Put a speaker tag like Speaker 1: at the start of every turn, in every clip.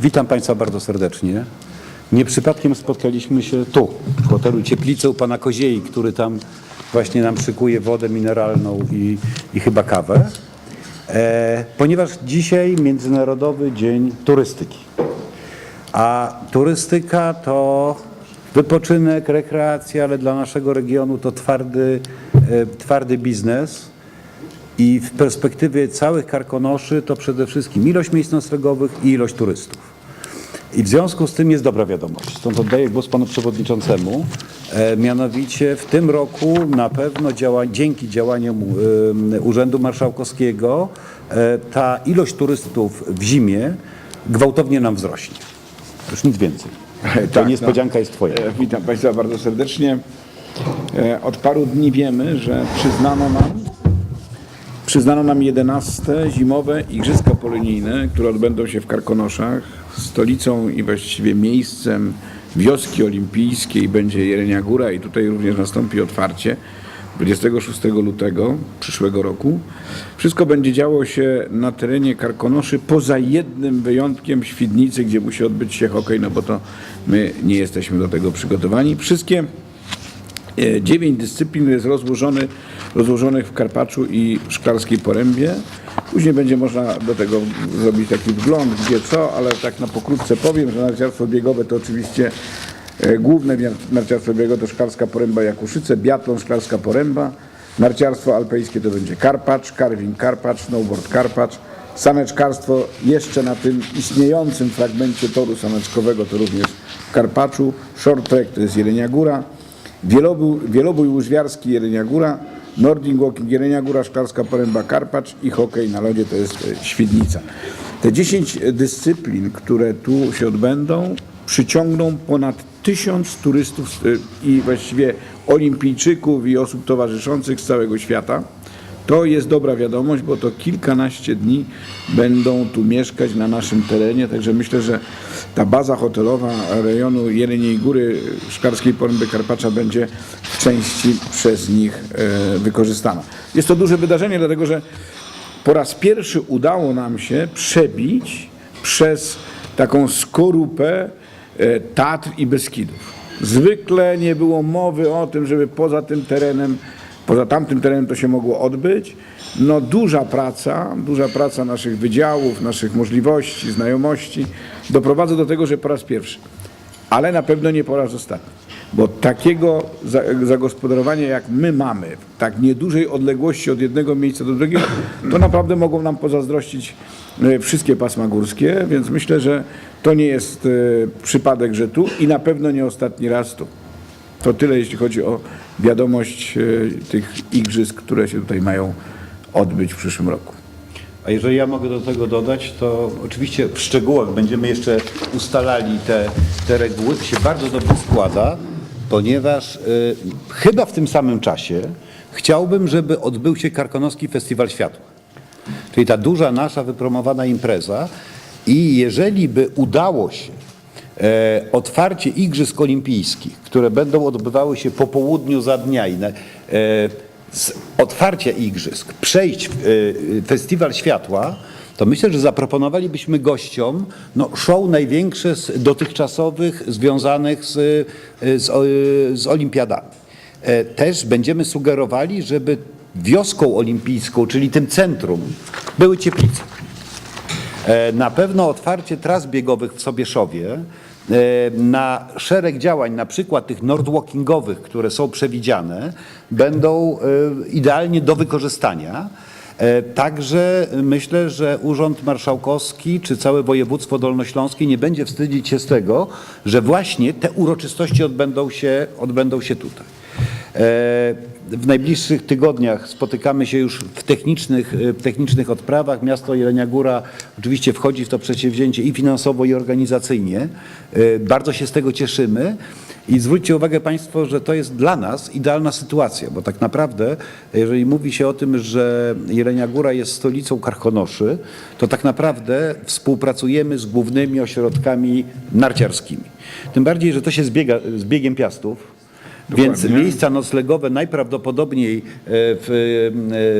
Speaker 1: Witam Państwa bardzo serdecznie. Nie przypadkiem spotkaliśmy się tu, w hotelu Cieplice u Pana Koziei, który tam właśnie nam szykuje wodę mineralną i, i chyba kawę, e, ponieważ dzisiaj Międzynarodowy Dzień Turystyki. A turystyka to wypoczynek, rekreacja, ale dla naszego regionu to twardy, e, twardy biznes. I w perspektywie całych karkonoszy to przede wszystkim ilość miejsc noclegowych i ilość turystów. I w związku z tym jest dobra wiadomość. Stąd oddaję głos panu przewodniczącemu. E, mianowicie w tym roku na pewno działa, dzięki działaniom Urzędu Marszałkowskiego e, ta ilość turystów w zimie gwałtownie nam wzrośnie. Już nic więcej. Ta
Speaker 2: Tak,
Speaker 1: niespodzianka jest twoja.
Speaker 2: E, Witam Państwa bardzo serdecznie. E, Od paru dni wiemy, że przyznano nam, przyznano nam 11 zimowe Igrzyska Polonijne, które odbędą się w Karkonoszach. Stolicą i właściwie miejscem wioski olimpijskiej będzie Jelenia Góra i tutaj również nastąpi otwarcie 26 lutego przyszłego roku. Wszystko będzie działo się na terenie Karkonoszy poza jednym wyjątkiem Świdnicy, gdzie musi odbyć się hokej, no bo to my nie jesteśmy do tego przygotowani. Wszystkie Dziewięć dyscyplin jest rozłożony, rozłożonych w Karpaczu i Szklarskiej Porębie. Później będzie można do tego zrobić taki wgląd, gdzie co, ale tak na pokrótce powiem, że narciarstwo biegowe to oczywiście e, główne nar- narciarstwo biegowe to Szklarska Poręba Jakuszyce, biatlon Szklarska Poręba, narciarstwo alpejskie to będzie Karpacz, karwing Karpacz, snowboard Karpacz, saneczkarstwo jeszcze na tym istniejącym fragmencie toru saneczkowego to również w Karpaczu, short track to jest Jelenia Góra, Wielobój, wielobój łyżwiarski Jelenia Góra, Nordic Walking Jelenia Góra, Szklarska Poręba Karpacz i hokej na lodzie to jest e, Świdnica. Te 10 dyscyplin, które tu się odbędą, przyciągną ponad tysiąc turystów e, i właściwie olimpijczyków i osób towarzyszących z całego świata. To jest dobra wiadomość, bo to kilkanaście dni będą tu mieszkać na naszym terenie, także myślę, że ta baza hotelowa rejonu Jeleniej Góry Szklarskiej Poręby Karpacza będzie w części przez nich e, wykorzystana. Jest to duże wydarzenie, dlatego że po raz pierwszy udało nam się przebić przez taką skorupę e, Tatr i Beskidów. Zwykle nie było mowy o tym, żeby poza tym terenem, poza tamtym terenem to się mogło odbyć. No duża praca, duża praca naszych wydziałów, naszych możliwości, znajomości doprowadza do tego, że po raz pierwszy, ale na pewno nie po raz ostatni. Bo takiego za- zagospodarowania jak my mamy, w tak niedużej odległości od jednego miejsca do drugiego, to naprawdę mogą nam pozazdrościć e, wszystkie pasma górskie, więc myślę, że to nie jest e, przypadek, że tu i na pewno nie ostatni raz tu. To tyle, jeśli chodzi o wiadomość e, tych igrzysk, które się tutaj mają odbyć w przyszłym roku.
Speaker 1: A jeżeli ja mogę do tego dodać, to oczywiście w szczegółach będziemy jeszcze ustalali te, te reguły. To się bardzo dobrze składa, ponieważ y, chyba w tym samym czasie chciałbym, żeby odbył się Karkonoski Festiwal Światła. Czyli ta duża nasza wypromowana impreza i jeżeli by udało się otwarcie Igrzysk Olimpijskich, które będą odbywały się po południu za dnia i na, e, z otwarcia Igrzysk przejść e, Festiwal Światła, to myślę, że zaproponowalibyśmy gościom no, show największe z dotychczasowych związanych z, e, z, z olimpiadami. E, Też będziemy sugerowali, żeby wioską olimpijską, czyli tym centrum, były Cieplice. E, Na pewno otwarcie tras biegowych w Sobieszowie e, na szereg działań, na przykład tych nordwalkingowych, które są przewidziane, będą e, idealnie do wykorzystania. E, Także myślę, że Urząd Marszałkowski czy całe województwo dolnośląskie nie będzie wstydzić się z tego, że właśnie te uroczystości odbędą się, odbędą się tutaj. W najbliższych tygodniach spotykamy się już w technicznych, e, w technicznych odprawach. Miasto Jelenia Góra oczywiście wchodzi w to przedsięwzięcie i finansowo, i organizacyjnie. E, Bardzo się z tego cieszymy. I zwróćcie uwagę Państwo, że to jest dla nas idealna sytuacja, bo tak naprawdę, jeżeli mówi się o tym, że Jelenia Góra jest stolicą Karkonoszy, to tak naprawdę współpracujemy z głównymi ośrodkami narciarskimi. Tym bardziej, że to się zbiega z biegiem piastów. Więc
Speaker 2: Dokładnie.
Speaker 1: miejsca noclegowe najprawdopodobniej e, w,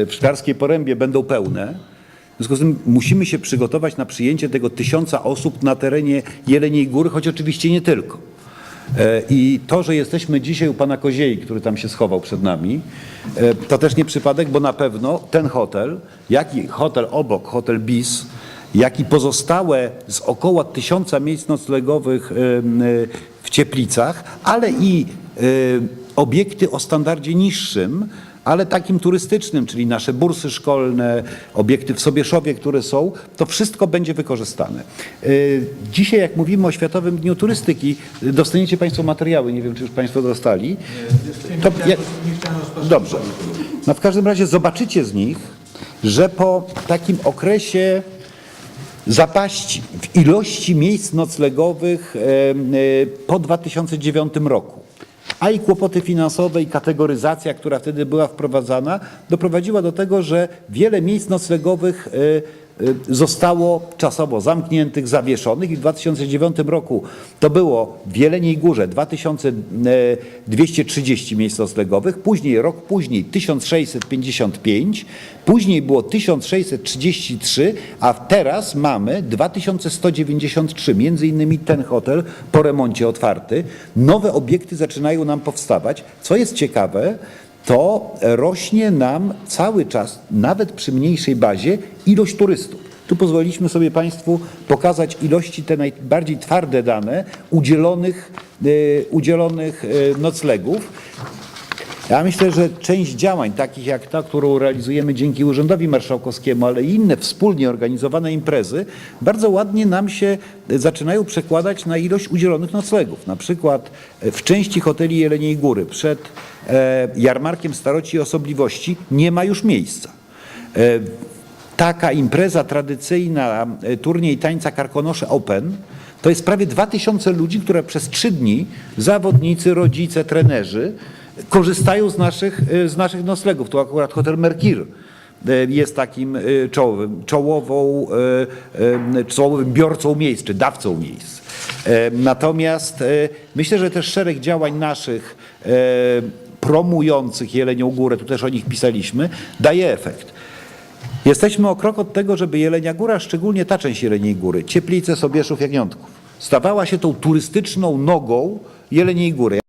Speaker 1: e, w Szklarskiej Porębie będą pełne. W związku z tym musimy się przygotować na przyjęcie tego tysiąca osób na terenie Jeleniej Góry, choć oczywiście nie tylko. E, I to, że jesteśmy dzisiaj u pana Koziei, który tam się schował przed nami, to też nie przypadek, bo na pewno ten hotel, jak i hotel obok, hotel BIS, jak i pozostałe z około tysiąca miejsc noclegowych w Cieplicach, ale i obiekty o standardzie niższym, ale takim turystycznym, czyli nasze bursy szkolne, obiekty w Sobieszowie, które są, to wszystko będzie wykorzystane. Y, Dzisiaj, jak mówimy o Światowym Dniu Turystyki, y, dostaniecie Państwo materiały, nie wiem, czy już Państwo dostali. To, ja, dobrze. No w każdym razie zobaczycie z nich, że po takim okresie zapaści w ilości miejsc noclegowych po 2009 roku. A i kłopoty finansowe i kategoryzacja, która wtedy była wprowadzana, doprowadziła do tego, że wiele miejsc noclegowych e, zostało czasowo zamkniętych, zawieszonych i w 2009 roku to było w Jeleniej Górze 2230 miejsc noclegowych, później rok później 1655, później było 1633, a teraz mamy 2193, między innymi ten hotel po remoncie otwarty. Nowe obiekty zaczynają nam powstawać. Co jest ciekawe, to rośnie nam cały czas, nawet przy mniejszej bazie, ilość turystów. Tu pozwoliliśmy sobie Państwu pokazać ilości te najbardziej twarde dane udzielonych, y, udzielonych y, noclegów. Ja myślę, że część działań, takich jak ta, którą realizujemy dzięki Urzędowi Marszałkowskiemu, ale i inne wspólnie organizowane imprezy, bardzo ładnie nam się e, zaczynają przekładać na ilość udzielonych noclegów. Na przykład e, w części hoteli Jeleniej Góry przed e, jarmarkiem staroci i osobliwości nie ma już miejsca. Taka impreza tradycyjna, turniej tańca Karkonosze Open, to jest prawie 2000 ludzi, które przez trzy dni, zawodnicy, rodzice, trenerzy, korzystają z naszych, e, z naszych noclegów. Tu akurat hotel Merkir e, jest takim e, czołowym, czołową, czołowym biorcą miejsc, czy dawcą miejsc. E, Natomiast e, myślę, że też szereg działań naszych e, promujących Jelenią Górę, tu też o nich pisaliśmy, daje efekt. Jesteśmy o krok od tego, żeby Jelenia Góra, szczególnie ta część Jeleniej Góry, Cieplice, Sobieszów, Jagniątków, stawała się tą turystyczną nogą Jeleniej Góry.